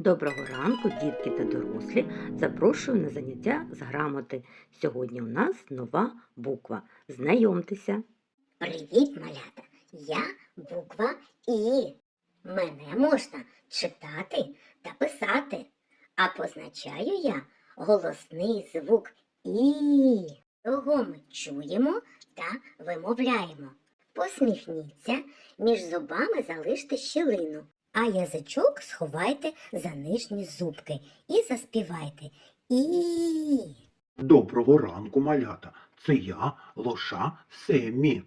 Доброго ранку, дітки та дорослі. Запрошую на заняття з грамоти. Сьогодні у нас нова буква. Знайомтеся. Привіт, малята! Я буква І. Мене можна читати та писати, а позначаю я голосний звук І. Його ми чуємо та вимовляємо. Посміхніться, між зубами залиште щілину, а язичок сховайте за нижні зубки і заспівайте І. Доброго ранку, малята. Це я, лоша Семі.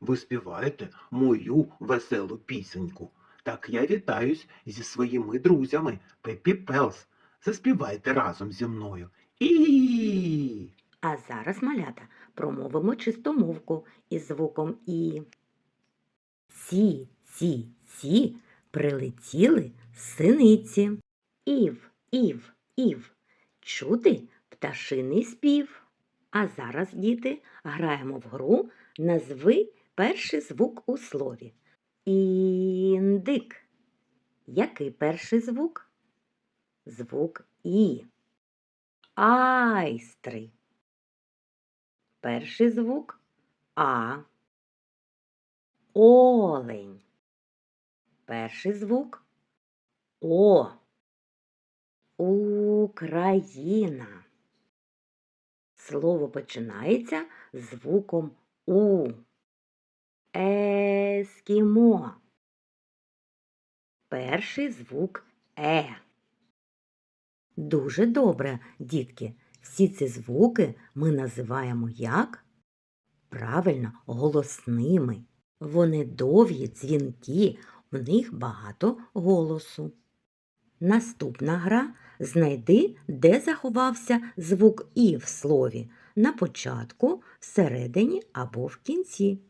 Ви співаєте мою веселу пісеньку. Так я вітаюсь зі своїми друзями Пеппі Пелс. Заспівайте разом зі мною. І. А зараз, малята, промовимо чистомовку із звуком І. Ці, ці, ці прилетіли синиці. Ів, ів, ів. Чути пташиний спів. А зараз, діти, граємо в гру Назви перший звук у слові. Індик. Який перший звук? Звук І. Айстри. Перший звук А. Олень. Перший звук О. Україна. Слово починається звуком У. Ескімо. Перший звук Е. Дуже добре, дітки. Всі ці звуки ми називаємо як? Правильно, голосними. Вони довгі, дзвінкі, у них багато голосу. Наступна гра знайди, де заховався звук І в слові на початку, всередині або в кінці.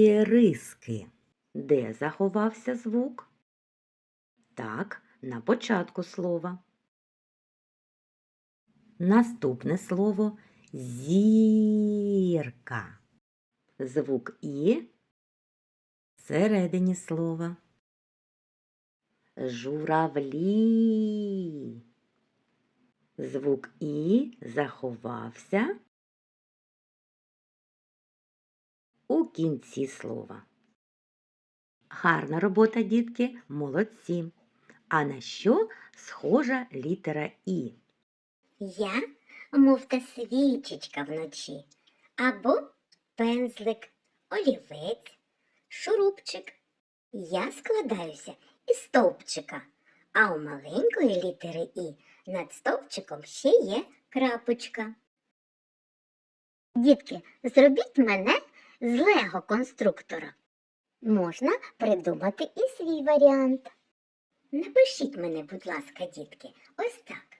Іриски. Де заховався звук? Так, на початку слова. Наступне слово зірка. Звук І всередині слова. Журавлі. Звук І заховався у кінці слова. Гарна робота, дітки, молодці. А на що схожа літера І? Я, мов та свічечка вночі, або пензлик, олівець, шурупчик. Я складаюся із стовпчика, а у маленької літери І над стовпчиком ще є крапочка. Дітки, зробіть мене з лего конструктора. Можна придумати і свій варіант. Напишіть мене, будь ласка, дітки, ось так.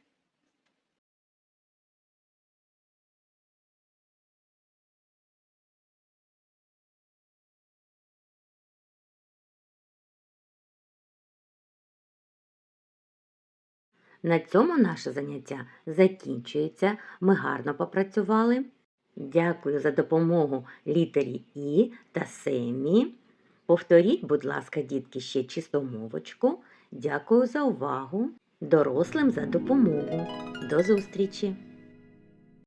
На цьому наше заняття закінчується. Ми гарно попрацювали. Дякую за допомогу літері І та Семі. Повторіть, будь ласка, дітки, ще чистомовочку. Дякую за увагу. Дорослим за допомогу. До зустрічі!